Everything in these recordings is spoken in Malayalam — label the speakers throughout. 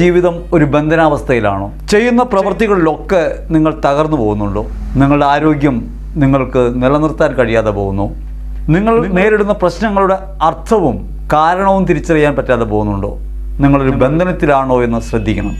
Speaker 1: ജീവിതം ഒരു ബന്ധനാവസ്ഥയിലാണോ? ചെയ്യുന്ന പ്രവൃത്തികളിലൊക്കെ നിങ്ങൾ തകർന്നു പോകുന്നുണ്ടോ? നിങ്ങളുടെ ആരോഗ്യം നിങ്ങൾക്ക് നിലനിർത്താൻ കഴിയാതെ പോകുന്നു. നിങ്ങൾ നേരിടുന്ന പ്രശ്നങ്ങളുടെ അർത്ഥവും കാരണവും തിരിച്ചറിയാൻ പറ്റാതെ പോകുന്നുണ്ടോ? നിങ്ങളൊരു ബന്ധനത്തിലാണോ എന്ന് ശ്രദ്ധിക്കണം.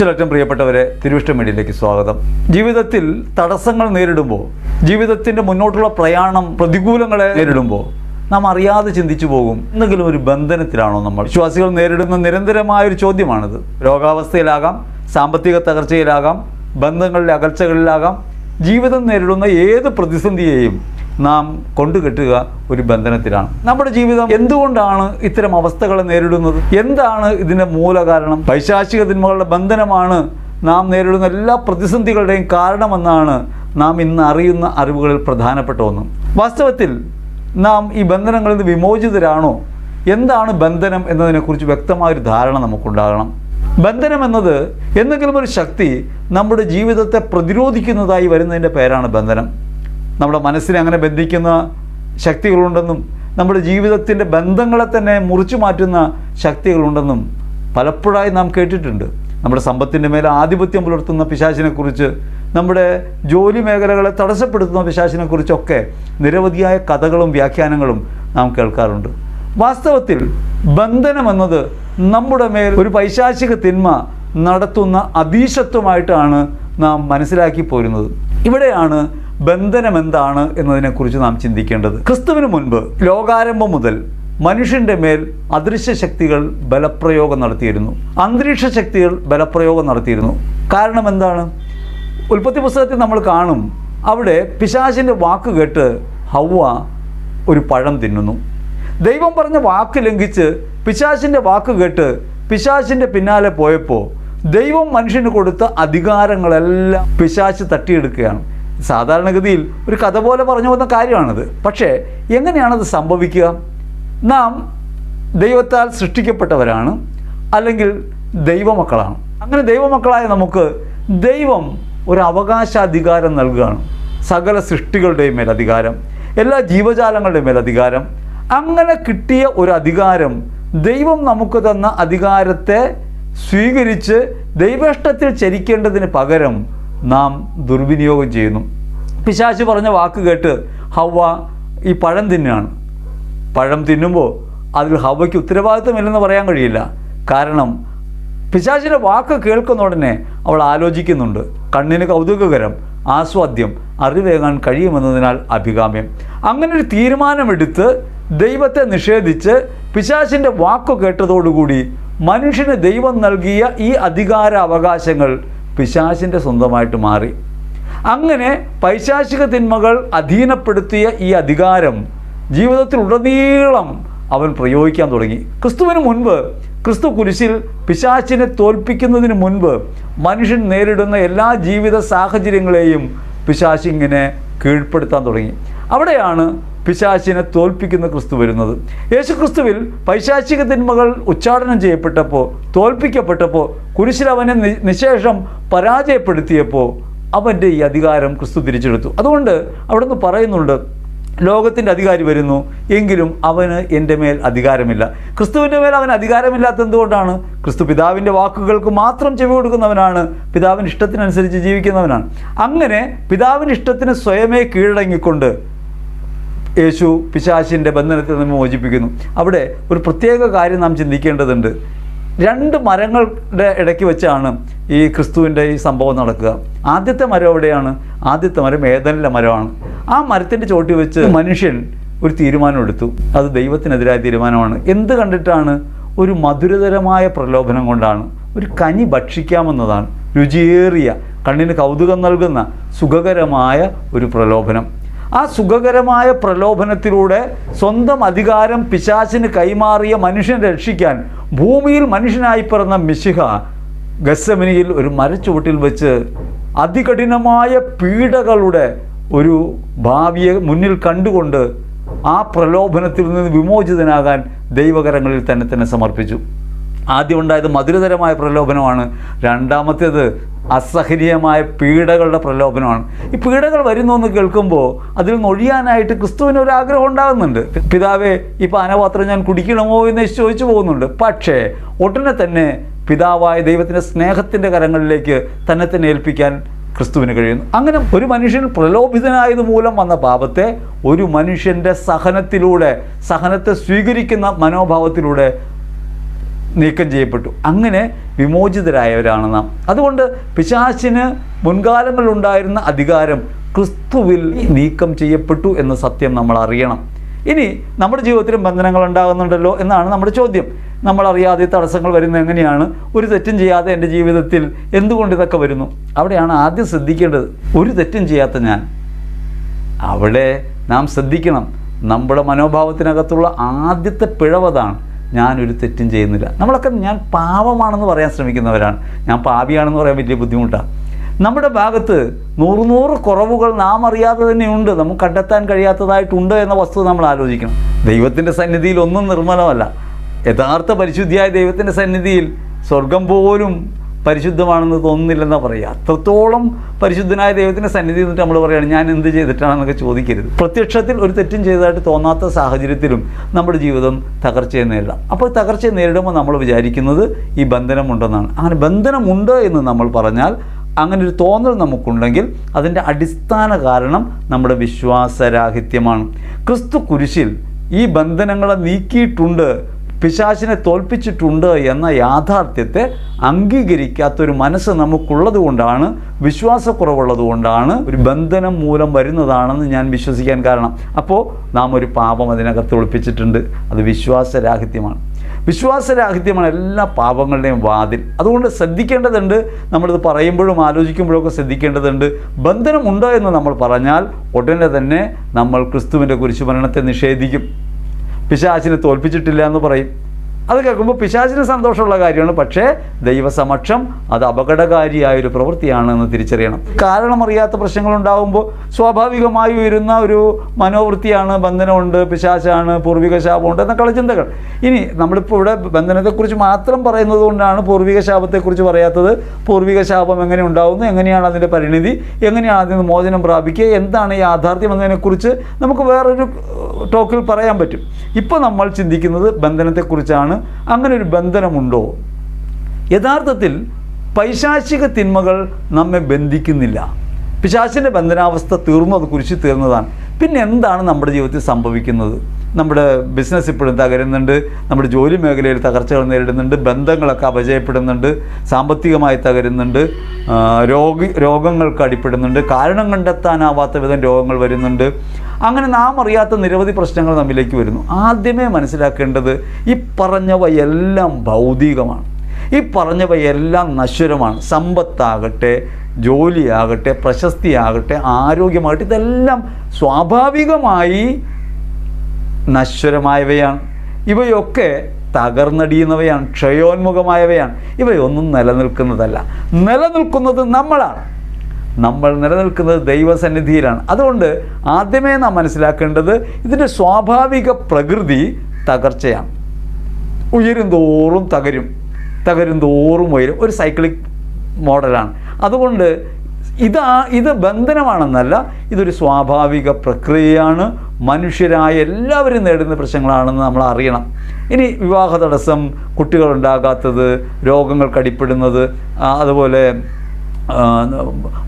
Speaker 1: ഈശ്വരറ്റം പ്രിയപ്പെട്ടവരെ തിരുവിഷ്ടം മീഡിയയിലേക്ക് സ്വാഗതം. ജീവിതത്തിൽ തടസ്സങ്ങൾ നേരിടുമ്പോൾ ജീവിതത്തിന്റെ മുന്നോട്ടുള്ള പ്രയാണം പ്രതികൂലങ്ങളെ നേരിടുമ്പോൾ നാം അറിയാതെ ചിന്തിച്ചു പോകും എന്തെങ്കിലും ഒരു ബന്ധനത്തിലാണോ നമ്മൾ. വിശ്വാസികൾ നേരിടുന്ന നിരന്തരമായ ഒരു ചോദ്യമാണിത്. രോഗാവസ്ഥയിലാകാം സാമ്പത്തിക തകർച്ചയിലാകാം ബന്ധങ്ങളിലെ അകൽച്ചകളിലാകാം ജീവിതം നേരിടുന്ന ഏത് പ്രതിസന്ധിയെയും നാം കൊണ്ടുകെട്ടുക ഒരു ബന്ധനത്തിലാണ്. നമ്മുടെ ജീവിതം എന്തുകൊണ്ടാണ് ഇത്തരം അവസ്ഥകളെ നേരിടുന്നത്? എന്താണ് ഇതിന്റെ മൂലകാരണം? പൈശാചിക തിന്മകളുടെ ബന്ധനമാണ് നാം നേരിടുന്ന എല്ലാ പ്രതിസന്ധികളുടെയും കാരണമെന്നാണ് നാം ഇന്ന് അറിയുന്ന അറിവുകളിൽ പ്രധാനപ്പെട്ട ഒന്ന്. വാസ്തവത്തിൽ നാം ഈ ബന്ധനങ്ങളിൽ നിന്ന് വിമോചിതരാണോ? എന്താണ് ബന്ധനം എന്നതിനെക്കുറിച്ച് വ്യക്തമായൊരു ധാരണ നമുക്കുണ്ടാകണം. ബന്ധനം എന്നത് എന്തെങ്കിലും ഒരു ശക്തി നമ്മുടെ ജീവിതത്തെ പ്രതിരോധിക്കുന്നതായി വരുന്നതിന്റെ പേരാണ് ബന്ധനം. നമ്മുടെ മനസ്സിനെ അങ്ങനെ ബന്ധിക്കുന്ന ശക്തികളുണ്ടെന്നും നമ്മുടെ ജീവിതത്തിന്റെ ബന്ധങ്ങളെ തന്നെ മുറിച്ചു മാറ്റുന്ന ശക്തികളുണ്ടെന്നും പലപ്പോഴായി നാം കേട്ടിട്ടുണ്ട്. നമ്മുടെ സമ്പത്തിന്റെ മേലെ ആധിപത്യം പുലർത്തുന്ന പിശാചിനെക്കുറിച്ച് നമ്മുടെ ജോലി മേഖലകളെ തടസ്സപ്പെടുത്തുന്ന പിശാചിനെക്കുറിച്ചൊക്കെ നിരവധിയായ കഥകളും വ്യാഖ്യാനങ്ങളും നാം കേൾക്കാറുണ്ട്. വാസ്തവത്തിൽ ബന്ധനം എന്നത് നമ്മുടെ മേൽ ഒരു പൈശാചിക തിന്മ നടത്തുന്ന അതീശത്വമായിട്ടാണ് നാം മനസ്സിലാക്കി പോരുന്നത്. ഇവിടെയാണ് ബന്ധനം എന്താണ് എന്നതിനെക്കുറിച്ച് നാം ചിന്തിക്കേണ്ടത്? ക്രിസ്തുവിന് മുൻപ് ലോകാരംഭം മുതൽ മനുഷ്യന്റെ മേൽ അദൃശ്യ ശക്തികൾ ബലപ്രയോഗം നടത്തിയിരുന്നു. അന്തരീക്ഷ ശക്തികൾ ബലപ്രയോഗം നടത്തിയിരുന്നു. കാരണം എന്താണ്? ഉൽപ്പത്തി പുസ്തകത്തിൽ നമ്മൾ കാണും അവിടെ പിശാചിന്റെ വാക്ക് കേട്ട് ഹൗവ ഒരു പഴം തിന്നുന്നു. ദൈവം പറഞ്ഞ വാക്ക് ലംഘിച്ച് പിശാചിന്റെ വാക്ക് കേട്ട് പിശാചിന്റെ പിന്നാലെ പോയപ്പോൾ ദൈവം മനുഷ്യന് കൊടുത്ത അധികാരങ്ങളെല്ലാം പിശാച്ച് തട്ടിയെടുക്കുകയാണ്. സാധാരണഗതിയിൽ ഒരു കഥ പോലെ പറഞ്ഞു പോകുന്ന കാര്യമാണത്. പക്ഷേ എങ്ങനെയാണത് സംഭവിക്കുക? നാം ദൈവത്താൽ സൃഷ്ടിക്കപ്പെട്ടവരാണ് അല്ലെങ്കിൽ ദൈവമക്കളാണ്. അങ്ങനെ ദൈവമക്കളായ നമുക്ക് ദൈവം ഒരു അവകാശാധികാരം നൽകുകയാണ്. സകല സൃഷ്ടികളുടെയും മേൽ അധികാരം എല്ലാ ജീവജാലങ്ങളുടെയും മേൽ അധികാരം അങ്ങനെ കിട്ടിയ ഒരു അധികാരം ദൈവം നമുക്ക് തന്ന അധികാരത്തെ സ്വീകരിച്ച് ദൈവേഷ്ടത്തിൽ ചരിക്കേണ്ടതിന് പകരം നാം ദുർവിനിയോഗം ചെയ്യുന്നു. പിശാച് പറഞ്ഞ വാക്ക് കേട്ട് ഹവ്വ ഈ പഴം തിന്നാണ്. പഴം തിന്നുമ്പോൾ അതിൽ ഹവയ്ക്ക് ഉത്തരവാദിത്വമില്ലെന്ന് പറയാൻ കഴിയില്ല. കാരണം പിശാചിന്റെ വാക്ക് കേൾക്കുന്ന ഉടനെ അവൾ ആലോചിക്കുന്നുണ്ട്. കണ്ണിന് കൗതുകകരം ആസ്വാദ്യം അറിവേകാൻ കഴിയുമെന്നതിനാൽ അഭികാമ്യം. അങ്ങനെ ഒരു തീരുമാനമെടുത്ത് ദൈവത്തെ നിഷേധിച്ച് പിശാചിന്റെ വാക്കു കേട്ടതോടുകൂടി മനുഷ്യന് ദൈവം നൽകിയ ഈ അധികാര അവകാശങ്ങൾ പിശാചിന്റെ സ്വന്തമായിട്ട് മാറി. അങ്ങനെ പൈശാചിക തിന്മകൾ അധീനപ്പെടുത്തിയ ഈ അധികാരം ജീവിതത്തിൽ ഉടനീളം അവൻ പ്രയോഗിക്കാൻ തുടങ്ങി. ക്രിസ്തുവിന് മുൻപ് ക്രിസ്തു കുരിശിൽ പിശാചിനെ തോൽപ്പിക്കുന്നതിന് മുൻപ് മനുഷ്യൻ നേരിടുന്ന എല്ലാ ജീവിത സാഹചര്യങ്ങളെയും പിശാശിങ്ങനെ കീഴ്പ്പെടുത്താൻ തുടങ്ങി. അവിടെയാണ് പിശാചിനെ തോൽപ്പിക്കുന്ന ക്രിസ്തു വരുന്നത്. യേശു ക്രിസ്തുവിൽ പൈശാചിക തിന്മകൾ ഉച്ചാടനം ചെയ്യപ്പെട്ടപ്പോൾ തോൽപ്പിക്കപ്പെട്ടപ്പോൾ കുരിശിൽ അവനെ നിശേഷം പരാജയപ്പെടുത്തിയപ്പോൾ അവന്റെ ഈ അധികാരം ക്രിസ്തു തിരിച്ചെടുത്തു. അതുകൊണ്ട് അവിടുന്ന് പറയുന്നുണ്ട് ലോകത്തിന്റെ അധികാരി വരുന്നു എങ്കിലും അവന് എന്റെ മേൽ അധികാരമില്ല. ക്രിസ്തുവിന്റെ മേൽ അവന് അധികാരമില്ലാത്ത എന്തുകൊണ്ടാണ്? ക്രിസ്തു പിതാവിന്റെ വാക്കുകൾക്ക് മാത്രം ചെവി കൊടുക്കുന്നവനാണ് പിതാവിന്റെ ഇഷ്ടത്തിനനുസരിച്ച് ജീവിക്കുന്നവനാണ്. അങ്ങനെ പിതാവിന്റെ ഇഷ്ടത്തിന് സ്വയമേ കീഴടങ്ങിക്കൊണ്ട് യേശു പിശാചിന്റെ ബന്ധനത്തിൽ നിന്ന് മോചിപ്പിക്കുന്നു. അവിടെ ഒരു പ്രത്യേക കാര്യം നാം ചിന്തിക്കേണ്ടതുണ്ട്. രണ്ട് മരങ്ങളുടെ ഇടയ്ക്ക് വെച്ചാണ് ഈ ക്രിസ്തുവിന്റെ ഈ സംഭവം നടക്കുക. ആദ്യത്തെ മരം എവിടെയാണ്? ആദ്യത്തെ മരം ഏതനിലെ മരമാണ്. ആ മരത്തിന്റെ ചോട്ടി വെച്ച് മനുഷ്യൻ ഒരു തീരുമാനമെടുത്തു അത് ദൈവത്തിനെതിരായ തീരുമാനമാണ്. എന്ത് കണ്ടിട്ടാണ്? ഒരു മധുരതരമായ പ്രലോഭനം കൊണ്ടാണ്. ഒരു കനി ഭക്ഷിക്കാമെന്നതാണ് രുചിയേറിയ കണ്ണിന് കൗതുകം നൽകുന്ന സുഖകരമായ ഒരു പ്രലോഭനം. ആ സുഖകരമായ പ്രലോഭനത്തിലൂടെ സ്വന്തം അധികാരം പിശാചിന് കൈമാറിയ മനുഷ്യൻ രക്ഷിക്കാൻ ഭൂമിയിൽ മനുഷ്യനായി പിറന്ന മിശിഹ ഗസമിനിയിൽ ഒരു മരച്ചുവട്ടിൽ വെച്ച് അതികഠിനമായ പീഡകളുടെ ഒരു ഭാവിയെ മുന്നിൽ കണ്ടുകൊണ്ട് ആ പ്രലോഭനത്തിൽ നിന്ന് വിമോചിതനാകാൻ ദൈവകരങ്ങളിൽ തന്നെ തന്നെ സമർപ്പിച്ചു. ആദ്യം ഉണ്ടായത് മധുരതരമായ പ്രലോഭനമാണ്. രണ്ടാമത്തേത് അസഹനീയമായ പീഡകളുടെ പ്രലോഭനമാണ്. ഈ പീഡകൾ വരുന്നു എന്ന് കേൾക്കുമ്പോൾ അതിൽ നിന്ന് ഒഴിയാനായിട്ട് ക്രിസ്തുവിന് ഒരു ആഗ്രഹം ഉണ്ടാകുന്നുണ്ട്. പിതാവേ ഈ പാനപാത്രം ഞാൻ കുടിക്കണമോ എന്ന് ചോദിച്ചു പോകുന്നുണ്ട്. പക്ഷേ ഉടനെ തന്നെ പിതാവായ ദൈവത്തിന്റെ സ്നേഹത്തിന്റെ കരങ്ങളിലേക്ക് തന്നെ തന്നെ ഏൽപ്പിക്കാൻ ക്രിസ്തുവിന് കഴിയുന്നു. അങ്ങനെ ഒരു മനുഷ്യൻ പ്രലോഭിതനായത് മൂലം വന്ന പാപത്തെ ഒരു മനുഷ്യന്റെ സഹനത്തിലൂടെ സഹനത്തെ സ്വീകരിക്കുന്ന മനോഭാവത്തിലൂടെ നീക്കം ചെയ്യപ്പെട്ടു. അങ്ങനെ വിമോചിതരായവരാണ് നാം. അതുകൊണ്ട് പിശാചിന് മുൻകാലങ്ങളിലുണ്ടായിരുന്ന അധികാരം ക്രിസ്തുവിൽ നീക്കം ചെയ്യപ്പെട്ടു എന്ന സത്യം നമ്മൾ അറിയണം. ഇനി നമ്മുടെ ജീവിതത്തിലും ബന്ധനങ്ങൾ ഉണ്ടാകുന്നുണ്ടല്ലോ എന്നാണ് നമ്മുടെ ചോദ്യം. നമ്മളറിയാതെ തടസ്സങ്ങൾ വരുന്നത് എങ്ങനെയാണ്? ഒരു തെറ്റും ചെയ്യാതെ എന്റെ ജീവിതത്തിൽ എന്തുകൊണ്ട് ഇതൊക്കെ വരുന്നു? അവിടെയാണ് ആദ്യം ശ്രദ്ധിക്കേണ്ടത്. ഒരു തെറ്റും ചെയ്യാത്ത ഞാൻ. അവിടെ നാം ശ്രദ്ധിക്കണം. നമ്മുടെ മനോഭാവത്തിനകത്തുള്ള ആദ്യത്തെ പിഴവതാണ് ഞാനൊരു തെറ്റും ചെയ്യുന്നില്ല. നമ്മളൊക്കെ ഞാൻ പാവമാണെന്ന് പറയാൻ ശ്രമിക്കുന്നവരാണ്. ഞാൻ പാപിയാണെന്ന് പറയാൻ വലിയ ബുദ്ധിമുട്ടാണ് നമ്മുടെ ഭാഗത്ത് നൂറ് നൂറ് കുറവുകൾ നാം അറിയാതെ തന്നെയുണ്ട്. നമുക്ക് കണ്ടെത്താൻ കഴിയാത്തതായിട്ടുണ്ട് എന്ന വസ്തുത നമ്മൾ ആലോചിക്കണം. ദൈവത്തിന്റെ സന്നിധിയിൽ ഒന്നും നിർമ്മലമല്ല. യഥാർത്ഥ പരിശുദ്ധിയായ ദൈവത്തിന്റെ സന്നിധിയിൽ സ്വർഗം പോലും പരിശുദ്ധമാണെന്ന് തോന്നുന്നില്ലെന്നാണ് പറയുക. അത്രത്തോളം പരിശുദ്ധനായ ദൈവത്തിന്റെ സന്നിധി എന്നിട്ട് നമ്മൾ പറയുകയാണ് ഞാൻ എന്ത് ചെയ്തിട്ടാണെന്നൊക്കെ ചോദിക്കരുത്. പ്രത്യക്ഷത്തിൽ ഒരു തെറ്റും ചെയ്തതായിട്ട് തോന്നാത്ത സാഹചര്യത്തിലും നമ്മുടെ ജീവിതം തകർച്ചയെ നേരിടാം. അപ്പോൾ തകർച്ചയെ നേരിടുമ്പോൾ നമ്മൾ വിചാരിക്കുന്നത് ഈ ബന്ധനമുണ്ടെന്നാണ്. അങ്ങനെ ബന്ധനമുണ്ട് എന്ന് നമ്മൾ പറഞ്ഞാൽ അങ്ങനെ ഒരു തോന്നൽ നമുക്കുണ്ടെങ്കിൽ അതിന്റെ അടിസ്ഥാന കാരണം നമ്മുടെ വിശ്വാസരാഹിത്യമാണ്. ക്രിസ്തു കുരിശിൽ ഈ ബന്ധനങ്ങളെ നീക്കിയിട്ടുണ്ട് പിശാചിനെ തോൽപ്പിച്ചിട്ടുണ്ട് എന്ന യാഥാർത്ഥ്യത്തെ അംഗീകരിക്കാത്തൊരു മനസ്സ് നമുക്കുള്ളത് കൊണ്ടാണ് വിശ്വാസക്കുറവുള്ളത് കൊണ്ടാണ് ഒരു ബന്ധനം മൂലം വരുന്നതാണെന്ന് ഞാൻ വിശ്വസിക്കാൻ കാരണം. അപ്പോൾ നാം ഒരു പാപം അതിനകത്ത് ഒളിപ്പിച്ചിട്ടുണ്ട്. അത് വിശ്വാസരാഹിത്യമാണ്. വിശ്വാസരാഹിത്യമാണ് എല്ലാ പാപങ്ങളുടെയും വാതിൽ. അതുകൊണ്ട് ശ്രദ്ധിക്കേണ്ടതുണ്ട്. നമ്മളിത് പറയുമ്പോഴും ആലോചിക്കുമ്പോഴും ഒക്കെ ശ്രദ്ധിക്കേണ്ടതുണ്ട് ബന്ധനമുണ്ടോ എന്ന് നമ്മൾ പറഞ്ഞാൽ ഉടനെ തന്നെ നമ്മൾ ക്രിസ്തുവിന്റെ കുരിശുമരണത്തെ നിഷേധിക്കും. പിശാചിനെ തോൽപ്പിച്ചിട്ടില്ല എന്ന് പറയും. അത് കേൾക്കുമ്പോൾ പിശാചിന് സന്തോഷമുള്ള കാര്യമാണ്. പക്ഷേ ദൈവസമക്ഷം അത് അപകടകാരിയായ ഒരു പ്രവൃത്തിയാണ് എന്ന് തിരിച്ചറിയണം. കാരണമറിയാത്ത പ്രശ്നങ്ങൾ ഉണ്ടാകുമ്പോൾ സ്വാഭാവികമായി വരുന്ന ഒരു മനോവൃത്തിയാണ് ബന്ധനമുണ്ട് പിശാചാണ് പൂർവിക ശാപമുണ്ട് എന്നൊക്കെയുള്ള ചിന്തകൾ. ഇനി നമ്മളിപ്പോൾ ഇവിടെ ബന്ധനത്തെക്കുറിച്ച് മാത്രം പറയുന്നത് കൊണ്ടാണ് പൂർവിക ശാപത്തെക്കുറിച്ച് പറയാത്തത്. പൂർവിക ശാപം എങ്ങനെ ഉണ്ടാകുന്നു എങ്ങനെയാണ് അതിന്റെ പരിണിതി എങ്ങനെയാണ് അതിൽ നിന്ന് മോചനം പ്രാപിക്കുക എന്താണ് യാഥാർത്ഥ്യം എന്നതിനെക്കുറിച്ച് നമുക്ക് വേറൊരു ടോക്കിൽ പറയാൻ പറ്റും. ഇപ്പോൾ നമ്മൾ ചിന്തിക്കുന്നത് ബന്ധനത്തെക്കുറിച്ചാണ്. അങ്ങനെ ഒരു ബന്ധനമുണ്ടോ? യഥാർത്ഥത്തിൽ പൈശാചിക തിന്മകൾ നമ്മെ ബന്ധിക്കുന്നില്ല. പിശാചിന്റെ ബന്ധനാവസ്ഥ തീർന്നു അത് കുരിശി തീർന്നതാണ്. പിന്നെ എന്താണ് നമ്മുടെ ജീവിതത്തിൽ സംഭവിക്കുന്നത്? നമ്മുടെ ബിസിനസ് ഇപ്പോഴും തകരുന്നുണ്ട്. നമ്മുടെ ജോലി മേഖലയിൽ തകർച്ചകൾ നേരിടുന്നുണ്ട്. ബന്ധങ്ങളൊക്കെ അപജയപ്പെടുന്നുണ്ട്. സാമ്പത്തികമായി തകരുന്നുണ്ട്. രോഗി രോഗങ്ങൾക്ക് അടിപ്പെടുന്നുണ്ട്. കാരണം കണ്ടെത്താനാവാത്ത വിധം രോഗങ്ങൾ വരുന്നുണ്ട്. അങ്ങനെ നാം അറിയാത്ത നിരവധി പ്രശ്നങ്ങൾ നമ്മിലേക്ക് വരുന്നു. ആദ്യമേ മനസ്സിലാക്കേണ്ടത് ഈ പറഞ്ഞവയെല്ലാം ഭൗതികമാണ്. ഈ പറഞ്ഞവയെല്ലാം നശ്വരമാണ്. സമ്പത്താകട്ടെ ജോലിയാകട്ടെ പ്രശസ്തിയാകട്ടെ ആരോഗ്യമാകട്ടെ ഇതെല്ലാം സ്വാഭാവികമായി നശ്വരമായവയാണ്. ഇവയൊക്കെ തകർന്നടിയുന്നവയാണ് ക്ഷയോന്മുഖമായവയാണ്. ഇവയൊന്നും നിലനിൽക്കുന്നതല്ല. നിലനിൽക്കുന്നത് നമ്മളാണ്. നമ്മൾ നിലനിൽക്കുന്നത് ദൈവസന്നിധിയിലാണ്. അതുകൊണ്ട് ആദ്യമേ നാം മനസ്സിലാക്കേണ്ടത് ഇതിന്റെ സ്വാഭാവിക പ്രകൃതി തകർച്ചയാണ്. ഉയരും തോറും തകരും. തകരും തോറും ഉയരും. ഒരു സൈക്ലിക് മോഡലാണ്. അതുകൊണ്ട് ഇതാ ഇത് ബന്ധനമാണെന്നല്ല ഇതൊരു സ്വാഭാവിക പ്രക്രിയയാണ്. മനുഷ്യരായ എല്ലാവരും നേടുന്ന പ്രശ്നങ്ങളാണെന്ന് നമ്മൾ അറിയണം. ഇനി വിവാഹ തടസ്സം കുട്ടികളുണ്ടാകാത്തത് രോഗങ്ങൾക്കടിപ്പെടുന്നത് അതുപോലെ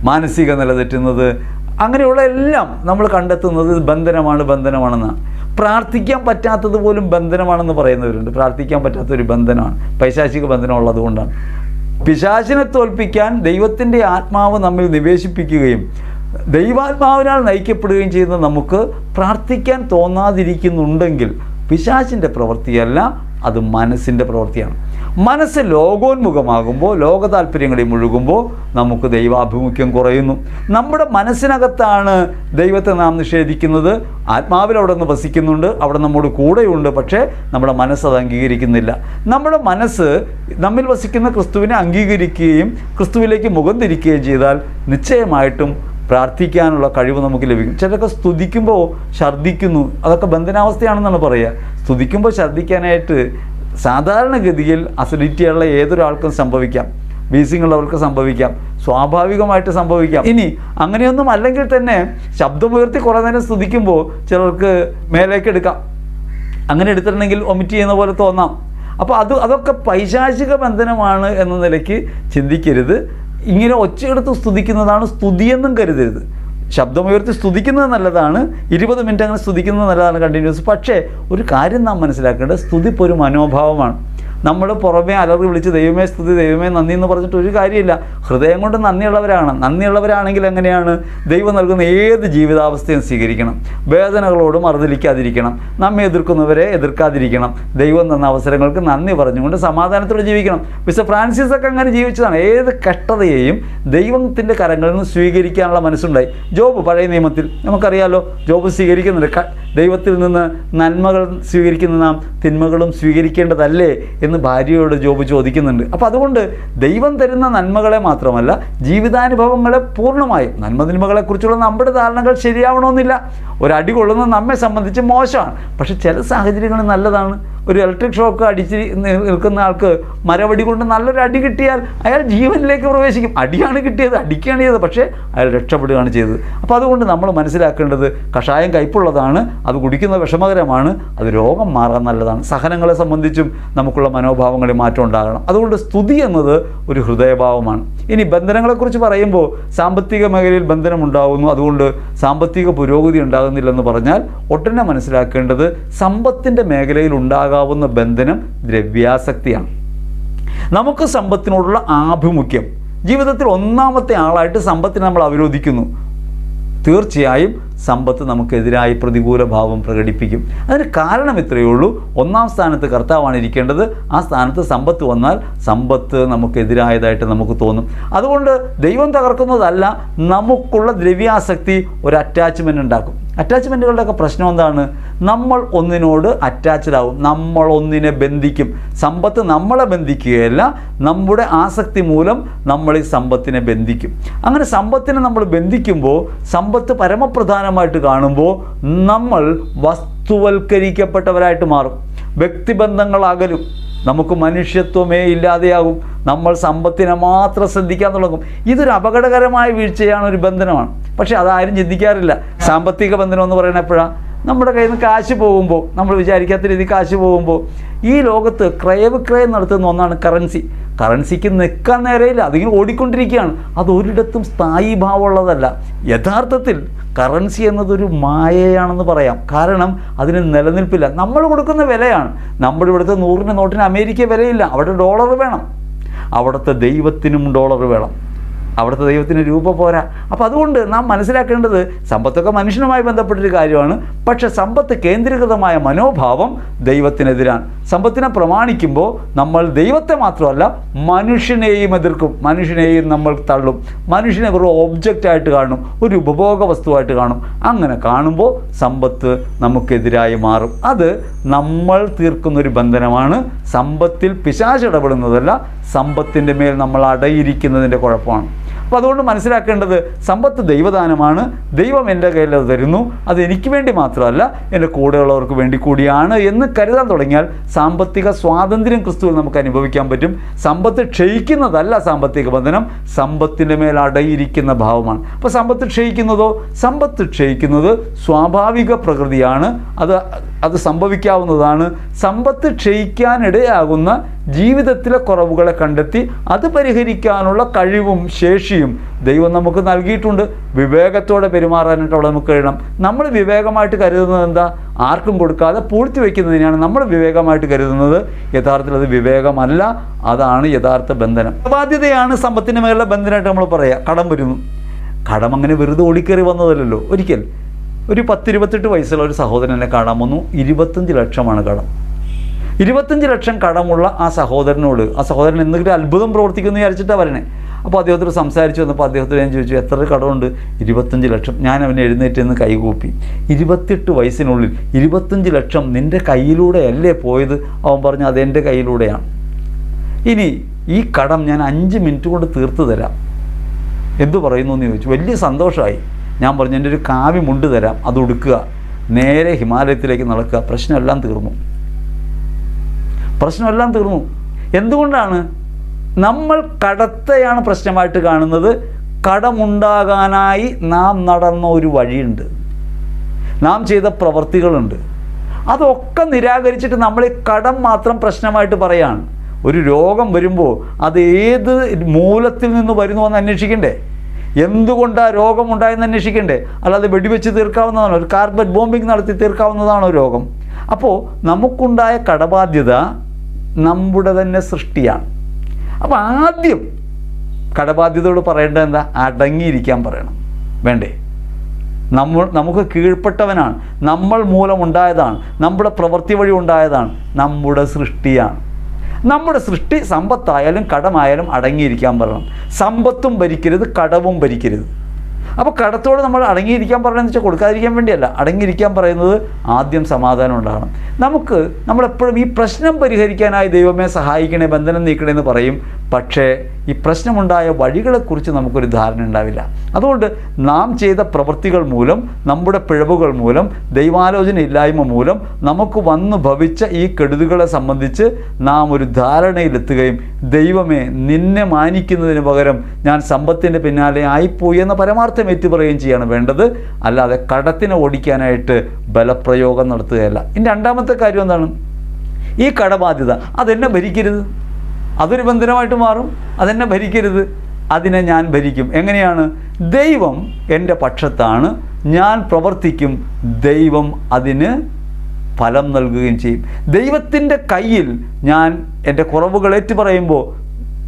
Speaker 1: മാനസിക നില തെറ്റുന്നത് അങ്ങനെയുള്ള എല്ലാം നമ്മൾ കണ്ടെത്തുന്നത് ബന്ധനമാണ് ബന്ധനമാണെന്നാണ് പ്രാർത്ഥിക്കാൻ പറ്റാത്തത് പോലും ബന്ധനമാണെന്ന് പറയുന്നവരുണ്ട്. പ്രാർത്ഥിക്കാൻ പറ്റാത്തൊരു ബന്ധനമാണ് പൈശാചിക ബന്ധനം ഉള്ളത് കൊണ്ടാണ്. പിശാചിനെ തോൽപ്പിക്കാൻ ദൈവത്തിന്റെ ആത്മാവ് നമ്മിൽ നിവേശിപ്പിക്കുകയും ദൈവാത്മാവിനാൽ നയിക്കപ്പെടുകയും ചെയ്യുന്ന നമുക്ക് പ്രാർത്ഥിക്കാൻ തോന്നാതിരിക്കുന്നുണ്ടെങ്കിൽ പിശാചിന്റെ പ്രവൃത്തിയല്ല അത് മനസ്സിന്റെ പ്രവൃത്തിയാണ്. മനസ്സ് ലോകോന്മുഖമാകുമ്പോൾ ലോക താല്പര്യങ്ങളിൽ മുഴുകുമ്പോൾ നമുക്ക് ദൈവാഭിമുഖ്യം കുറയുന്നു. നമ്മുടെ മനസ്സിനകത്താണ് ദൈവത്തെ നാം നിഷേധിക്കുന്നത്. ആത്മാവിൽ അവിടെ നിന്ന് വസിക്കുന്നുണ്ട് അവിടെ നമ്മോട് കൂടെയുണ്ട് പക്ഷേ നമ്മുടെ മനസ്സ് അത് അംഗീകരിക്കുന്നില്ല. നമ്മുടെ മനസ്സ് നമ്മിൽ വസിക്കുന്ന ക്രിസ്തുവിനെ അംഗീകരിക്കുകയും ക്രിസ്തുവിലേക്ക് മുഖം തിരിക്കുകയും ചെയ്താൽ നിശ്ചയമായിട്ടും പ്രാർത്ഥിക്കാനുള്ള കഴിവ് നമുക്ക് ലഭിക്കും. ചിലരൊക്കെ സ്തുതിക്കുമ്പോൾ ഛർദ്ദിക്കുന്നു. അതൊക്കെ ബന്ധനാവസ്ഥയാണെന്നാണ് പറയുക. സ്തുതിക്കുമ്പോൾ ഛർദ്ദിക്കാനായിട്ട് സാധാരണഗതിയിൽ അസിഡിറ്റിയുള്ള ഏതൊരാൾക്കും സംഭവിക്കാം. വീസിങ് ഉള്ളവർക്ക് സംഭവിക്കാം. സ്വാഭാവികമായിട്ട് സംഭവിക്കാം. ഇനി അങ്ങനെയൊന്നും അല്ലെങ്കിൽ തന്നെ ശബ്ദമുയർത്തി കുറേ നേരം സ്തുതിക്കുമ്പോൾ ചിലർക്ക് മേലേക്ക് എടുക്കാം. അങ്ങനെ എടുത്തിട്ടുണ്ടെങ്കിൽ ഒമിറ്റ് ചെയ്യുന്ന പോലെ തോന്നാം. അപ്പോൾ അത് അതൊക്കെ പൈശാചിക ബന്ധനമാണ് എന്ന നിലയ്ക്ക് ചിന്തിക്കരുത്. ഇങ്ങനെ ഒച്ചയെടുത്ത് സ്തുതിക്കുന്നതാണ് സ്തുതിയെന്നും കരുതരുത്. ശബ്ദമുയർത്തി സ്തുതിക്കുന്നത് നല്ലതാണ് ഇരുപത് മിനിറ്റ് അങ്ങനെ സ്തുതിക്കുന്നത് നല്ലതാണ് കണ്ടിന്യൂസ് പക്ഷേ ഒരു കാര്യം നാം മനസ്സിലാക്കേണ്ടത് സ്തുതിപ്പൊരു മനോഭാവമാണ്. നമ്മൾ പുറമേ അലറി വിളിച്ച് ദൈവമേ സ്തുതി ദൈവമേ നന്ദി എന്ന് പറഞ്ഞിട്ട് ഒരു കാര്യമില്ല. ഹൃദയം കൊണ്ട് നന്ദിയുള്ളവരാണ്. നന്ദിയുള്ളവരാണെങ്കിൽ എങ്ങനെയാണ്? ദൈവം നൽകുന്ന ഏത് ജീവിതാവസ്ഥയും സ്വീകരിക്കണം. വേദനകളോട് മറുതലിക്കാതിരിക്കണം. നമ്മെ എതിർക്കുന്നവരെ എതിർക്കാതിരിക്കണം. ദൈവം തന്ന അവസരങ്ങൾക്ക് നന്ദി പറഞ്ഞുകൊണ്ട് സമാധാനത്തോടെ ജീവിക്കണം. മിസ്റ്റർ ഫ്രാൻസിസ് ഒക്കെ അങ്ങനെ ജീവിച്ചതാണ്. ഏത് കഷ്ടതയെയും ദൈവത്തിന്റെ കരങ്ങളിൽ നിന്ന് സ്വീകരിക്കാനുള്ള മനസ്സുണ്ടായി. ജോബ് പഴയ നിയമത്തിൽ നമുക്കറിയാലോ ജോബ് സ്വീകരിക്കുന്നുണ്ട്. ദൈവത്തിൽ നിന്ന് നന്മകൾ സ്വീകരിക്കുന്ന നാം തിന്മകളും സ്വീകരിക്കേണ്ടതല്ലേ എന്ന് ഭാര്യയോട് ജോബ് ചോദിക്കുന്നുണ്ട്. അപ്പോൾ അതുകൊണ്ട് ദൈവം തരുന്ന നന്മകളെ മാത്രമല്ല ജീവിതാനുഭവങ്ങളെ പൂർണമായും നന്മതിന്മകളെക്കുറിച്ചുള്ള നമ്മുടെ ധാരണകൾ ശരിയാവണമെന്നില്ല. ഒരടി കൊള്ളുന്നത് നമ്മെ സംബന്ധിച്ച് മോശമാണ്. പക്ഷെ ചില സാഹചര്യങ്ങൾ നല്ലതാണ്. ഒരു ഇലക്ട്രിക് ഷോക്ക് അടിച്ച് നിൽക്കുന്ന ആൾക്ക് മരവടി കൊണ്ട് നല്ലൊരു അടി കിട്ടിയാൽ അയാൾ ജീവനിലേക്ക് പ്രവേശിക്കും. അടിയാണ് കിട്ടിയത് അടിക്കുകയാണ് ചെയ്തത് പക്ഷേ അയാൾ രക്ഷപ്പെടുകയാണ് ചെയ്തത്. അപ്പോൾ അതുകൊണ്ട് നമ്മൾ മനസ്സിലാക്കേണ്ടത് കഷായം കയ്പുള്ളതാണ് അത് കുടിക്കുന്ന വിഷമകരമാണ് അത് രോഗം മാറാൻ നല്ലതാണ്. സഹനങ്ങളെ സംബന്ധിച്ചും നമുക്കുള്ള മനോഭാവങ്ങളിൽ മാറ്റം ഉണ്ടാകണം. അതുകൊണ്ട് സ്തുതി എന്നത് ഒരു ഹൃദയഭാവമാണ്. ഇനി ബന്ധനങ്ങളെക്കുറിച്ച് പറയുമ്പോൾ സാമ്പത്തിക മേഖലയിൽ ബന്ധനം ഉണ്ടാകുന്നു അതുകൊണ്ട് സാമ്പത്തിക പുരോഗതി ഉണ്ടാകുന്നില്ലെന്ന് പറഞ്ഞാൽ ഒട്ടനെ മനസ്സിലാക്കേണ്ടത് സമ്പത്തിന്റെ മേഖലയിൽ ഉണ്ടാകാവുന്ന ബന്ധനം ദ്രവ്യാസക്തിയാണ്. നമുക്ക് സമ്പത്തിനോടുള്ള ആഭിമുഖ്യം. ജീവിതത്തിൽ ഒന്നാമത്തെ ആളായിട്ട് സമ്പത്തിനെ നമ്മൾ അവരോധിക്കുന്നു. തീർച്ചയായും സമ്പത്ത് നമുക്കെതിരായി പ്രതികൂല ഭാവം പ്രകടിപ്പിക്കും. അതിന് കാരണം ഇത്രയേ ഉള്ളൂ. ഒന്നാം സ്ഥാനത്ത് കർത്താവാണ് ഇരിക്കേണ്ടത്. ആ സ്ഥാനത്ത് സമ്പത്ത് വന്നാൽ സമ്പത്ത് നമുക്കെതിരായതായിട്ട് നമുക്ക് തോന്നും. അതുകൊണ്ട് ദൈവം തകർക്കുന്നതല്ല നമുക്കുള്ള ദ്രവ്യാസക്തി ഒരു അറ്റാച്ച്മെന്റ് ഉണ്ടാക്കും. അറ്റാച്ച്മെന്റുകളുടെയൊക്കെ പ്രശ്നം എന്താണ്? നമ്മൾ ഒന്നിനോട് അറ്റാച്ച്ഡ് ആവും. നമ്മൾ ഒന്നിനെ ബന്ധിക്കും. സമ്പത്ത് നമ്മളെ ബന്ധിക്കുകയല്ല നമ്മുടെ ആസക്തി മൂലം നമ്മൾ ഈ സമ്പത്തിനെ ബന്ധിക്കും. അങ്ങനെ സമ്പത്തിനെ നമ്മൾ ബന്ധിക്കുമ്പോൾ സമ്പത്ത് പരമപ്രധാനമായിട്ട് കാണുമ്പോൾ നമ്മൾ വസ്തുവൽക്കരിക്കപ്പെട്ടവരായിട്ട് മാറും. വ്യക്തിബന്ധങ്ങൾ അകലും നമുക്ക് മനുഷ്യത്വമേ ഇല്ലാതെയാകും. നമ്മൾ സമ്പത്തിനെ മാത്രം ശ്രദ്ധിക്കാൻ തുടങ്ങും. ഇതൊരു അപകടകരമായ വീഴ്ചയാണ് ഒരു ബന്ധനമാണ്. പക്ഷേ അതാരും ചിന്തിക്കാറില്ല. സാമ്പത്തിക ബന്ധനം എന്ന് പറയുന്നത് എപ്പോഴാണ് നമ്മുടെ കയ്യിൽ നിന്ന് കാശ് പോകുമ്പോൾ നമ്മൾ വിചാരിക്കാത്ത രീതിയിൽ കാശ് പോകുമ്പോൾ ഈ ലോകത്ത് ക്രയവിക്രയം നടത്തുന്ന ഒന്നാണ് കറൻസി കറൻസിക്ക് നിൽക്കാൻ നേരയില്ല അതിങ്ങനെ ഓടിക്കൊണ്ടിരിക്കുകയാണ്. അതൊരിടത്തും സ്ഥായി ഭാവമുള്ളതല്ല. യഥാർത്ഥത്തിൽ കറൻസി എന്നതൊരു മായയാണെന്ന് പറയാം. കാരണം അതിന് നിലനിൽപ്പില്ല. നമ്മൾ കൊടുക്കുന്ന വിലയാണ്. നമ്മുടെ ഇവിടുത്തെ നൂറിന്റെ നോട്ടിന് അമേരിക്ക വിലയില്ല. അവിടെ ഡോളർ വേണം. അവിടുത്തെ ദൈവത്തിനും ഡോളർ വേണം. അവിടുത്തെ ദൈവത്തിന് രൂപ പോരാ. അപ്പോൾ അതുകൊണ്ട് നാം മനസ്സിലാക്കേണ്ടത് സമ്പത്തൊക്കെ മനുഷ്യനുമായി ബന്ധപ്പെട്ടൊരു കാര്യമാണ്. പക്ഷെ സമ്പത്ത് കേന്ദ്രീകൃതമായ മനോഭാവം ദൈവത്തിനെതിരാണ്. സമ്പത്തിനെ പ്രമാണിക്കുമ്പോൾ നമ്മൾ ദൈവത്തെ മാത്രമല്ല മനുഷ്യനെയും എതിർക്കും. മനുഷ്യനെയും നമ്മൾ തള്ളും. മനുഷ്യനെ വെറും ഒബ്ജക്റ്റായിട്ട് കാണും. ഒരു ഉപഭോഗ വസ്തുവായിട്ട് കാണും. അങ്ങനെ കാണുമ്പോൾ സമ്പത്ത് നമുക്കെതിരായി മാറും. അത് നമ്മൾ തീർക്കുന്നൊരു ബന്ധനമാണ്. സമ്പത്തിൽ പിശാച് ഇടപെടുന്നതല്ല സമ്പത്തിന്റെ മേൽ നമ്മൾ അടയിരിക്കുന്നതിന്റെ കുഴപ്പമാണ്. അപ്പോൾ അതുകൊണ്ട് മനസ്സിലാക്കേണ്ടത് സമ്പത്ത് ദൈവദാനമാണ്. ദൈവം എന്റെ കയ്യിൽ അത് തരുന്നു. അത് എനിക്ക് വേണ്ടി മാത്രമല്ല എന്റെ കൂടെയുള്ളവർക്ക് വേണ്ടി കൂടിയാണ് എന്ന് കരുതാൻ തുടങ്ങിയാൽ സാമ്പത്തിക സ്വാതന്ത്ര്യം ക്രിസ്തുവിൽ നമുക്ക് അനുഭവിക്കാൻ പറ്റും. സമ്പത്ത് ക്ഷയിക്കുന്നതല്ല സാമ്പത്തിക ബന്ധനം. സമ്പത്തിന്റെ മേൽ അടയിരിക്കുന്ന ഭാവമാണ്. അപ്പോൾ സമ്പത്ത് ക്ഷയിക്കുന്നതോ? സമ്പത്ത് ക്ഷയിക്കുന്നത് സ്വാഭാവിക പ്രകൃതിയാണ്. അത് അത് സംഭവിക്കാവുന്നതാണ്. സമ്പത്ത് ക്ഷയിക്കാനിടയാകുന്ന ജീവിതത്തിലെ കുറവുകളെ കണ്ടെത്തി അത് പരിഹരിക്കാനുള്ള കഴിവും ശേഷിയും ദൈവം നമുക്ക് നൽകിയിട്ടുണ്ട്. വിവേകത്തോടെ പെരുമാറാനായിട്ട് അവിടെ നമുക്ക് കഴിയണം. നമ്മൾ വിവേകമായിട്ട് കരുതുന്നത് എന്താ? ആർക്കും കൊടുക്കാതെ പൂഴ്ത്തി വയ്ക്കുന്നതിനാണ് നമ്മൾ വിവേകമായിട്ട് കരുതുന്നത്. യഥാർത്ഥത്തിൽ അത് വിവേകമല്ല അതാണ് യഥാർത്ഥ ബന്ധനം. ബാധ്യതയാണ് സമ്പത്തിന് മേലുള്ള ബന്ധനമായിട്ട് നമ്മൾ പറയുക കടം വരുന്നു. കടം അങ്ങനെ വെറുതെ ഓടിക്കേറി വന്നതല്ലല്ലോ ഒരിക്കൽ. ഒരു പത്തിരുപത്തെട്ട് വയസ്സുള്ള ഒരു സഹോദരനെ കാണാൻ വന്നു. ഇരുപത്തഞ്ച് ലക്ഷമാണ് കടം. ഇരുപത്തഞ്ച് ലക്ഷം കടമുള്ള ആ സഹോദരനോട് ആ സഹോദരൻ എന്തെങ്കിലും അത്ഭുതം പ്രവർത്തിക്കുന്നു വിചാരിച്ചിട്ടാണ് വരണേ. അപ്പോൾ അദ്ദേഹത്തോട് സംസാരിച്ചു വന്നപ്പോൾ അദ്ദേഹത്തോട് ഞാൻ ചോദിച്ചു എത്ര കടമുണ്ട്? ഇരുപത്തഞ്ച് ലക്ഷം. ഞാൻ അവനെ എഴുന്നേറ്റ് നിന്ന് കൈകൂപ്പി. ഇരുപത്തെട്ട് വയസ്സിനുള്ളിൽ ഇരുപത്തഞ്ച് ലക്ഷം നിന്റെ കയ്യിലൂടെയല്ലേ പോയത്? അവൻ പറഞ്ഞു അതെന്റെ കയ്യിലൂടെയാണ്. ഇനി ഈ കടം ഞാൻ അഞ്ച് മിനിറ്റ് കൊണ്ട് തീർത്തു തരാം. എന്തു പറയുന്നു എന്ന് ചോദിച്ചു. വലിയ സന്തോഷമായി. ഞാൻ പറഞ്ഞു എന്റെ ഒരു കാവ്യമുണ്ട് തരാം. അത് ഉടുക്കുക. നേരെ ഹിമാലയത്തിലേക്ക് നടക്കുക. പ്രശ്നമെല്ലാം തീർന്നു. പ്രശ്നമെല്ലാം തീർന്നു. എന്തുകൊണ്ടാണ്? നമ്മൾ കടത്തെയാണ് പ്രശ്നമായിട്ട് കാണുന്നത്. കടമുണ്ടാകാനായി നാം നടന്ന ഒരു വഴിയുണ്ട്. നാം ചെയ്ത പ്രവൃത്തികളുണ്ട് അതൊക്കെ നിരാകരിച്ചിട്ട് നമ്മൾ കടം മാത്രം പ്രശ്നമായിട്ട് പറയാണ്. ഒരു രോഗം വരുമ്പോൾ അത് ഏത് മൂലത്തിൽ നിന്ന് വരുന്നു എന്ന് അന്വേഷിക്കണ്ടേ? എന്തുകൊണ്ടാണ് രോഗം ഉണ്ടായെന്ന് അന്വേഷിക്കണ്ടേ? അല്ലാതെ വെടിവെച്ച് തീർക്കാവുന്നതാണോ? ഒരു കാർബറ്റ് ബോംബിംഗ് നടത്തി തീർക്കാവുന്നതാണോ രോഗം? അപ്പോൾ നമുക്കുണ്ടായ കടബാധ്യത നമ്മുടെ തന്നെ സൃഷ്ടിയാണ്. അപ്പോൾ ആദ്യം കടബാധ്യതയോട് പറയേണ്ടത് എന്താ? അടങ്ങിയിരിക്കാൻ പറയണം. വേണ്ടേ? നമ്മൾ നമുക്ക് കീഴ്പ്പെട്ടവനാണ്. നമ്മൾ മൂലം ഉണ്ടായതാണ് നമ്മുടെ പ്രവൃത്തി വഴി ഉണ്ടായതാണ്. നമ്മുടെ സൃഷ്ടിയാണ്. നമ്മുടെ സൃഷ്ടി സമ്പത്തായാലും കടമായാലും അടങ്ങിയിരിക്കാൻ പറയണം. സമ്പത്തും ഭരിക്കരുത് കടവും ഭരിക്കരുത്. അപ്പോൾ കടത്തോട് നമ്മൾ അടങ്ങിയിരിക്കാൻ പറയണമെന്ന് വെച്ചാൽ കൊടുക്കാതിരിക്കാൻ വേണ്ടിയല്ല. അടങ്ങിയിരിക്കാൻ പറയുന്നത് ആദ്യം സമാധാനം ഉണ്ടാകണം. നമുക്ക് നമ്മളെപ്പോഴും ഈ പ്രശ്നം പരിഹരിക്കാനായി ദൈവമേ സഹായിക്കണേ ബന്ധനം നീക്കണേ എന്ന് പറയും. പക്ഷേ ഈ പ്രശ്നമുണ്ടായ വഴികളെക്കുറിച്ച് നമുക്കൊരു ധാരണ ഉണ്ടാവില്ല. അതുകൊണ്ട് നാം ചെയ്ത പ്രവൃത്തികൾ മൂലം നമ്മുടെ പിഴവുകൾ മൂലം ദൈവാലോചന ഇല്ലായ്മ മൂലം നമുക്ക് വന്നു ഭവിച്ച ഈ കെടുതികളെ സംബന്ധിച്ച് നാം ഒരു ധാരണയിലെത്തുകയും ദൈവമേ നിന്നെ മാനിക്കുന്നതിന് പകരം ഞാൻ സമ്പത്തിന്റെ പിന്നാലെ ആയിപ്പോയി എന്ന പരമാർത്ഥം ഏറ്റുപറയുകയും ചെയ്യാണ് വേണ്ടത്. അല്ലാതെ കടത്തിനെ ഓടിക്കാനായിട്ട് ബലപ്രയോഗം നടത്തുകയല്ല. ഇനി രണ്ടാമത്തെ കാര്യം എന്താണ്? ഈ കടബാധ്യത അതെന്നെ ഭരിക്കരുത്. അതൊരു ബന്ധനമായിട്ട് മാറും. അതെന്നെ ഭരിക്കരുത്. അതിനെ ഞാൻ ഭരിക്കും. എങ്ങനെയാണ്? ദൈവം എന്റെ പക്ഷത്താണ്. ഞാൻ പ്രവർത്തിക്കും. ദൈവം അതിന് ഫലം നൽകുകയും ചെയ്യും. ദൈവത്തിന്റെ കയ്യിൽ ഞാൻ എന്റെ കുറവുകൾ ഏറ്റുപറയുമ്പോൾ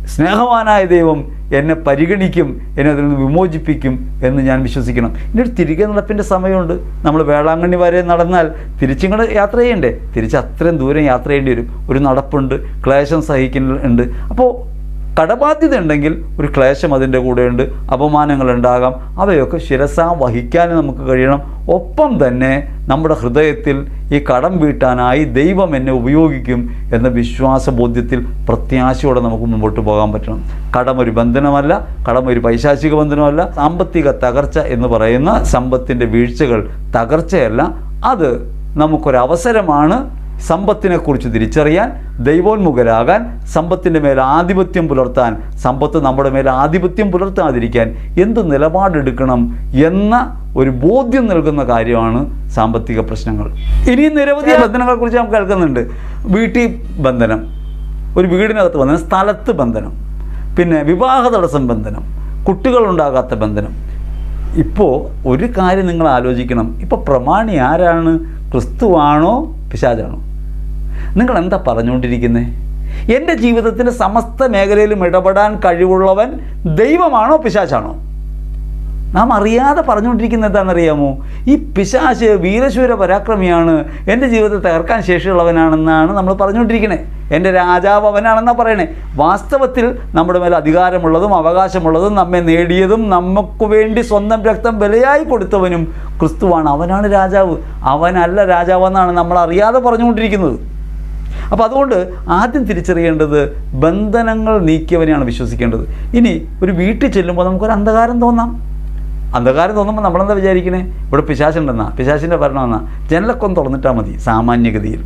Speaker 1: സ്നേഹവാനായ ദൈവം എന്നെ പരിഗണിക്കും എന്നെ അതിൽ നിന്ന് വിമോചിപ്പിക്കും എന്ന് ഞാൻ വിശ്വസിക്കണം. ഇനി ഒരു തിരികെ നടപ്പിന്റെ സമയമുണ്ട്. നമ്മൾ വേളാങ്കണ്ണി വരെ നടന്നാൽ തിരിച്ചിങ്ങോട്ട് യാത്ര ചെയ്യണ്ടേ? തിരിച്ച് അത്രയും ദൂരം യാത്ര ചെയ്യേണ്ടി വരും. ഒരു നടപ്പുണ്ട് ക്ലേശം സഹിക്കുന്നുണ്ട് അപ്പോൾ കടബാധ്യത ഉണ്ടെങ്കിൽ ഒരു ക്ലേശം അതിന്റെ കൂടെയുണ്ട് അപമാനങ്ങൾ ഉണ്ടാകാം അവയൊക്കെ ശിരസാ വഹിക്കാൻ നമുക്ക് കഴിയണം. ഒപ്പം തന്നെ നമ്മുടെ ഹൃദയത്തിൽ ഈ കടം വീട്ടാനായി ദൈവം എന്നെ ഉപയോഗിക്കും എന്ന വിശ്വാസ ബോധ്യത്തിൽ പ്രത്യാശയോടെ നമുക്ക് മുമ്പോട്ട് പോകാൻ പറ്റണം. കടം ഒരു ബന്ധനമല്ല കടം ഒരു പൈശാചിക ബന്ധനമല്ല. സാമ്പത്തിക തകർച്ച എന്ന് പറയുന്ന സമ്പത്തിന്റെ വീഴ്ചകൾ തകർച്ചയല്ല. അത് നമുക്കൊരവസരമാണ് സമ്പത്തിനെക്കുറിച്ച് തിരിച്ചറിയാൻ ദൈവോന്മുഖരാകാൻ സമ്പത്തിന്റെ മേൽ ആധിപത്യം പുലർത്താൻ സമ്പത്ത് നമ്മുടെ മേൽ ആധിപത്യം പുലർത്താതിരിക്കാൻ എന്ത് നിലപാടെടുക്കണം എന്ന ഒരു ബോധ്യം നൽകുന്ന കാര്യമാണ് സാമ്പത്തിക പ്രശ്നങ്ങൾ. ഇനി നിരവധി ബന്ധനങ്ങളെക്കുറിച്ച് നമുക്ക് കേൾക്കുന്നുണ്ട്. വീട്ടിൽ ബന്ധനം ഒരു വീടിനകത്ത് ബന്ധനം സ്ഥലത്ത് ബന്ധനം പിന്നെ വിവാഹ തടസ്സം ബന്ധനം കുട്ടികളുണ്ടാകാത്ത ബന്ധനം. ഇപ്പോൾ ഒരു കാര്യം നിങ്ങൾ ആലോചിക്കണം. ഇപ്പോൾ പ്രമാണി ആരാണ്? ക്രിസ്തുവാണോ പിശാചാണോ. നിങ്ങൾ എന്താ പറഞ്ഞുകൊണ്ടിരിക്കുന്നത് എന്റെ ജീവിതത്തിന്റെ സമസ്ത മേഖലയിലും ഇടപെടാൻ കഴിവുള്ളവൻ ദൈവമാണോ പിശാചാണോ? നാം അറിയാതെ പറഞ്ഞുകൊണ്ടിരിക്കുന്നത് എന്താണെന്നറിയാമോ? ഈ പിശാശ് വീരശൂര പരാക്രമിയാണ് എന്റെ ജീവിതത്തെ തകർക്കാൻ ശേഷിയുള്ളവനാണെന്നാണ് നമ്മൾ പറഞ്ഞുകൊണ്ടിരിക്കുന്നത് എന്റെ രാജാവ് അവനാണെന്നാണ് പറയണേ. വാസ്തവത്തിൽ നമ്മുടെ മേലെ അധികാരമുള്ളതും അവകാശമുള്ളതും നമ്മെ നേടിയതും നമുക്ക് വേണ്ടി സ്വന്തം രക്തം വിലയായി കൊടുത്തവനും ക്രിസ്തുവാണ്. അവനാണ് രാജാവ്. അവനല്ല രാജാവെന്നാണ് നമ്മൾ അറിയാതെ പറഞ്ഞുകൊണ്ടിരിക്കുന്നത്. അപ്പോൾ അതുകൊണ്ട് ആദ്യം തിരിച്ചറിയേണ്ടത് ബന്ധനങ്ങൾ നീക്കിയവനെയാണ് വിശ്വസിക്കേണ്ടത്. ഇനി ഒരു വീട്ടിൽ ചെല്ലുമ്പോൾ നമുക്കൊരു അന്ധകാരം തോന്നാം. അന്ധകാരം തോന്നുമ്പോൾ നമ്മളെന്താ വിചാരിക്കണേ? ഇവിടെ പിശാശുണ്ടെന്നാ പിശാശിന്റെ ഭരണമെന്നാ ജനലൊക്കെ ഒന്ന് തുറന്നിട്ടാൽ മതി സാമാന്യഗതിയിൽ.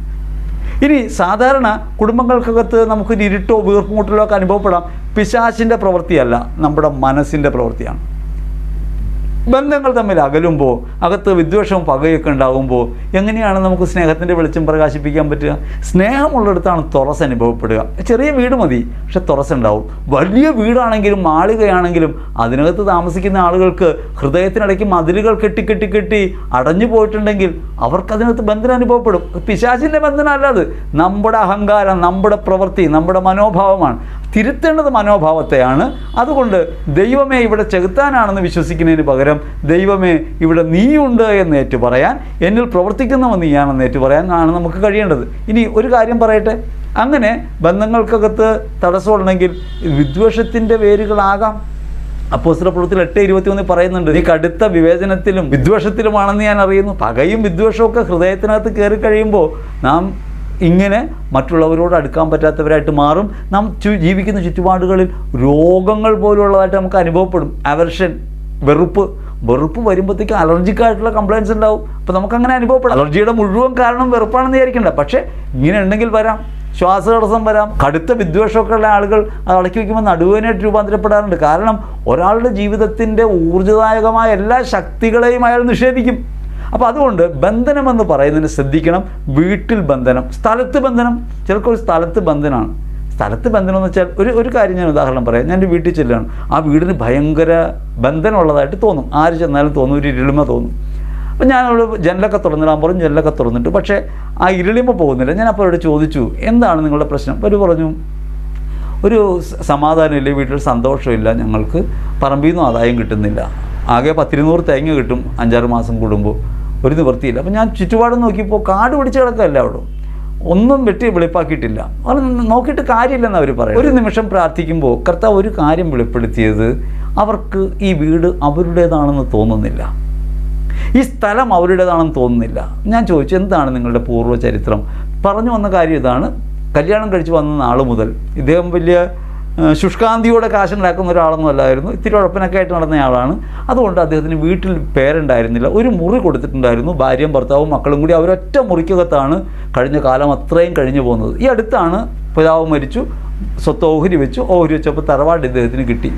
Speaker 1: ഇനി സാധാരണ കുടുംബങ്ങൾക്കകത്ത് നമുക്ക് ഇരുട്ടോ വീർപ്പുമുട്ടലോ ഒക്കെ അനുഭവപ്പെടാം. പിശാശിന്റെ പ്രവൃത്തിയല്ല നമ്മുടെ മനസ്സിന്റെ പ്രവൃത്തിയാണ്. ബന്ധങ്ങൾ തമ്മിൽ അകലുമ്പോൾ അകത്ത് വിദ്വേഷവും പകയൊക്കെ ഉണ്ടാകുമ്പോൾ എങ്ങനെയാണ് നമുക്ക് സ്നേഹത്തിന്റെ വെളിച്ചം പ്രകാശിപ്പിക്കാൻ പറ്റുക? സ്നേഹമുള്ളിടത്താണ് തുറസ് അനുഭവപ്പെടുക. ചെറിയ വീട് മതി പക്ഷെ തുറസ് ഉണ്ടാവും വലിയ വീടാണെങ്കിലും മാളികയാണെങ്കിലും അതിനകത്ത് താമസിക്കുന്ന ആളുകൾക്ക് ഹൃദയത്തിനിടയ്ക്ക് മതിലുകൾ കെട്ടി കെട്ടി കെട്ടി അടഞ്ഞു പോയിട്ടുണ്ടെങ്കിൽ അവർക്ക് അതിനകത്ത് ബന്ധനം അനുഭവപ്പെടും. പിശാചിന്റെ ബന്ധനം അല്ലാതെ നമ്മുടെ അഹങ്കാരം നമ്മുടെ പ്രവൃത്തി നമ്മുടെ മനോഭാവമാണ്. തിരുത്തേണ്ടത് മനോഭാവത്തെയാണ്. അതുകൊണ്ട് ദൈവമേ ഇവിടെ ചെകുത്താനാണെന്ന് വിശ്വസിക്കുന്നതിന് പകരം ദൈവമേ ഇവിടെ നീയുണ്ട് എന്ന് ഏറ്റു പറയാൻ എന്നിൽ പ്രവർത്തിക്കുന്നവൻ നീയാണെന്ന് ഏറ്റു പറയാൻ ആണ് നമുക്ക് കഴിയേണ്ടത്. ഇനി ഒരു കാര്യം പറയട്ടെ. അങ്ങനെ ബന്ധങ്ങൾക്കകത്ത് തടസ്സമുണ്ടെങ്കിൽ വിദ്വേഷത്തിന്റെ വേരുകളാകാം. അപ്പോസ്തല പ്രവൃത്തിയിൽ എട്ട് ഇരുപത്തി ഒന്നിൽ പറയുന്നുണ്ട് നീ കടുത്ത വിവേചനത്തിലും വിദ്വേഷത്തിലുമാണെന്ന് ഞാൻ അറിയുന്നു. പകയും വിദ്വേഷവും ഒക്കെ ഹൃദയത്തിനകത്ത് കയറി കഴിയുമ്പോൾ നാം ഇങ്ങനെ മറ്റുള്ളവരോട് അടുക്കാൻ പറ്റാത്തവരായിട്ട് മാറും. നാം ജീവിക്കുന്ന ചുറ്റുപാടുകളിൽ രോഗങ്ങൾ പോലുള്ളതായിട്ട് നമുക്ക് അനുഭവപ്പെടും. അവർഷൻ വെറുപ്പ്. വെറുപ്പ് വരുമ്പോഴത്തേക്ക് അലർജിക്കായിട്ടുള്ള കംപ്ലയിൻസ് ഉണ്ടാവും. അപ്പോൾ നമുക്കങ്ങനെ അനുഭവപ്പെടും. അലർജിയുടെ മുഴുവൻ കാരണം വെറുപ്പാണെന്ന് വിചാരിക്കണ്ട. പക്ഷേ ഇങ്ങനെ ഉണ്ടെങ്കിൽ വരാം. ശ്വാസതടസ്സം വരാം. കടുത്ത വിദ്വേഷമൊക്കെ ഉള്ള ആളുകൾ അത് അടക്കി വയ്ക്കുമ്പോൾ നടുവേനായിട്ട് രൂപാന്തരപ്പെടാറുണ്ട്. കാരണം ഒരാളുടെ ജീവിതത്തിന്റെ ഊർജദായകമായ എല്ലാ ശക്തികളെയും അയാൾ നിഷേധിക്കും. അപ്പോൾ അതുകൊണ്ട് ബന്ധനമെന്ന് പറയുന്നതിന് ശ്രദ്ധിക്കണം. വീട്ടിൽ ബന്ധനം. സ്ഥലത്ത് ബന്ധനം. ചിലർക്കൊരു സ്ഥലത്ത് ബന്ധനമാണ് സ്ഥലത്ത് ബന്ധനം എന്ന് വെച്ചാൽ ഒരു ഒരു കാര്യം ഞാൻ ഉദാഹരണം പറയാം. ഞാൻ എന്റെ വീട്ടിൽ ചെല്ലുകയാണ്. ആ വീടിന് ഭയങ്കര ബന്ധനമുള്ളതായിട്ട് തോന്നും. ആര് ചെന്നാലും തോന്നും. ഒരു ഇരുളിമ തോന്നും. അപ്പം ഞാൻ അവിടെ ജനലൊക്കെ തുറന്നിടാൻ പറഞ്ഞു. ജനലൊക്കെ തുറന്നിട്ട്. പക്ഷേ ആ ഇരുളിമ പോകുന്നില്ല. ഞാൻ അപ്പോൾ അവരോട് ചോദിച്ചു എന്താണ് നിങ്ങളുടെ പ്രശ്നം? അവർ പറഞ്ഞു ഒരു സമാധാനമില്ല. വീട്ടിൽ സന്തോഷമില്ല. ഞങ്ങൾക്ക് പറമ്പിൽ നിന്നും ആദായം കിട്ടുന്നില്ല. ആകെ പത്തിരുന്നൂറ് തേങ്ങ കിട്ടും അഞ്ചാറ് മാസം കൂടുമ്പോൾ. ഒരു നിവൃത്തിയില്ല. അപ്പം ഞാൻ ചുറ്റുപാടും നോക്കിയപ്പോൾ കാട് പിടിച്ച് കിടക്കല്ല അവിടെ ഒന്നും വെട്ടി വെളിപ്പാക്കിയിട്ടില്ല. അവർ നോക്കിയിട്ട് കാര്യമില്ലെന്ന് അവർ പറയും ഒരു നിമിഷം പ്രാർത്ഥിക്കുമ്പോൾ കർത്താവ് ഒരു കാര്യം വെളിപ്പെടുത്തിയത് അവർക്ക് ഈ വീട് അവരുടേതാണെന്ന് തോന്നുന്നില്ല. ഈ സ്ഥലം അവരുടേതാണെന്ന് തോന്നുന്നില്ല. ഞാൻ ചോദിച്ചു എന്താണ് നിങ്ങളുടെ പൂർവ ചരിത്രം പറഞ്ഞു വന്ന കാര്യം ഇതാണ്. കല്യാണം കഴിച്ച് വന്ന നാൾ മുതൽ ഇദ്ദേഹം വലിയ ശുഷ്കാന്തിയോടെ കാശുണ്ടാക്കുന്ന ഒരാളൊന്നും അല്ലായിരുന്നു. ഇത്തിരി ഉഴപ്പനൊക്കെ ആയിട്ട് നടന്ന ആളാണ്. അതുകൊണ്ട് അദ്ദേഹത്തിന് വീട്ടിൽ പേരുണ്ടായിരുന്നില്ല. ഒരു മുറി കൊടുത്തിട്ടുണ്ടായിരുന്നു. ഭാര്യയും ഭർത്താവും മക്കളും കൂടി അവരൊറ്റ മുറിക്കകത്താണ് കഴിഞ്ഞ കാലം അത്രയും കഴിഞ്ഞു പോകുന്നത്. ഈ അടുത്താണ് പിതാവ് മരിച്ചു. സ്വത്ത് ഓഹരി വെച്ചു. ഓഹരി വെച്ചപ്പോൾ തറവാട് ഇദ്ദേഹത്തിന് കിട്ടി.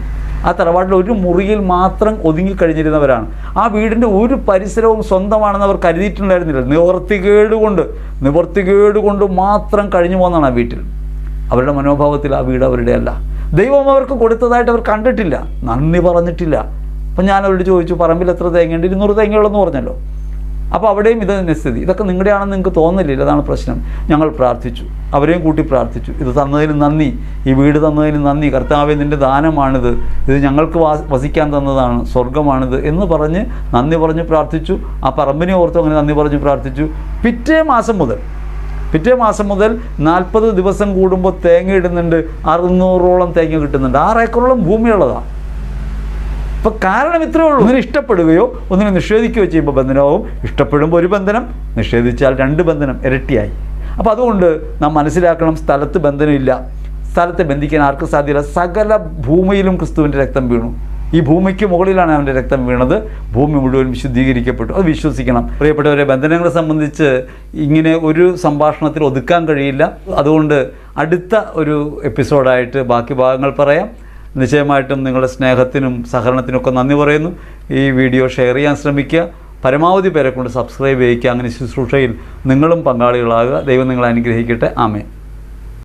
Speaker 1: ആ തറവാട്ടിൽ ഒരു മുറിയിൽ മാത്രം ഒതുങ്ങിക്കഴിഞ്ഞിരുന്നവരാണ് ആ വീടിന്റെ ഒരു പരിസരവും സ്വന്തമാണെന്ന് അവർ കരുതിയിട്ടുണ്ടായിരുന്നില്ല. നിവർത്തികേടുകൊണ്ട് നിവർത്തികേടുകൊണ്ട് നിവർത്തികേട് കൊണ്ട് മാത്രം കഴിഞ്ഞു പോകുന്നതാണ് ആ വീട്ടിൽ. അവരുടെ മനോഭാവത്തിൽ ആ വീട് അവരുടെ അല്ല. ദൈവം അവർക്ക് കൊടുത്തതായിട്ട് അവർ കണ്ടിട്ടില്ല. നന്ദി പറഞ്ഞിട്ടില്ല. അപ്പം ഞാൻ അവരോട് ചോദിച്ചു പറമ്പിൽ എത്ര തേങ്ങയുണ്ട്? ഇരുന്നൂറ് തേങ്ങയുള്ളെന്ന് പറഞ്ഞല്ലോ. അപ്പോൾ അവിടെയും ഇത് തന്നെ സ്ഥിതി. ഇതൊക്കെ നിങ്ങളുടെയാണെന്ന് നിങ്ങൾക്ക് തോന്നുന്നില്ല അതാണ് പ്രശ്നം. ഞങ്ങൾ പ്രാർത്ഥിച്ചു. അവരെയും കൂട്ടി പ്രാർത്ഥിച്ചു. ഇത് തന്നതിന് നന്ദി. ഈ വീട് തന്നതിന് നന്ദി. കർത്താവെ നിന്റെ ദാനമാണിത്. ഇത് ഞങ്ങൾക്ക് വസിക്കാൻ തന്നതാണ്. സ്വർഗമാണിത് എന്ന് പറഞ്ഞ് നന്ദി പറഞ്ഞ് പ്രാർത്ഥിച്ചു. ആ പറമ്പിനെ ഓർത്തു അങ്ങനെ നന്ദി പറഞ്ഞ് പ്രാർത്ഥിച്ചു. പിറ്റേ മാസം മുതൽ പിറ്റേ മാസം മുതൽ നാൽപ്പത് ദിവസം കൂടുമ്പോൾ തേങ്ങ ഇടുന്നുണ്ട്. അറുന്നൂറോളം തേങ്ങ കിട്ടുന്നുണ്ട്. ആറ് ഏക്കറോളം ഭൂമിയുള്ളതാണ് അപ്പോൾ കാരണം ഇത്രയേ ഉള്ളൂ. ഒന്നിനെ ഇഷ്ടപ്പെടുകയോ ഒന്നിനെ നിഷേധിക്കുകയോ ചെയ്യുമ്പോൾ ബന്ധനവും ഇഷ്ടപ്പെടുമ്പോൾ ഒരു ബന്ധനം നിഷേധിച്ചാൽ രണ്ട് ബന്ധനം ഇരട്ടിയായി. അപ്പോൾ അതുകൊണ്ട് നാം മനസ്സിലാക്കണം സ്ഥലത്ത് ബന്ധനമില്ല. സ്ഥലത്തെ ബന്ധിക്കാൻ ആർക്കും സാധ്യമല്ല സകല ഭൂമിയിലും ക്രിസ്തുവിന്റെ രക്തം വീണു. ഈ ഭൂമിക്ക് മുകളിലാണ് അവന്റെ രക്തം വീണത്. ഭൂമി മുഴുവൻ വിശുദ്ധീകരിക്കപ്പെട്ടു. അത് വിശ്വസിക്കണം. പ്രിയപ്പെട്ടവരെ ബന്ധനങ്ങളെ സംബന്ധിച്ച് ഇങ്ങനെ ഒരു സംഭാഷണത്തിൽ ഒതുക്കാൻ കഴിയില്ല. അതുകൊണ്ട് അടുത്ത ഒരു എപ്പിസോഡായിട്ട് ബാക്കി ഭാഗങ്ങൾ പറയാം. നിശ്ചയമായിട്ടും നിങ്ങളുടെ സ്നേഹത്തിനും സഹകരണത്തിനും ഒക്കെ നന്ദി പറയുന്നു. ഈ വീഡിയോ ഷെയർ ചെയ്യാൻ ശ്രമിക്കുക. പരമാവധി പേരെ കൊണ്ട് സബ്സ്ക്രൈബ് ചെയ്യിക്കുക. അങ്ങനെ ശുശ്രൂഷയിൽ നിങ്ങളും പങ്കാളികളാകുക. ദൈവം നിങ്ങളെ അനുഗ്രഹിക്കട്ടെ. ആമേ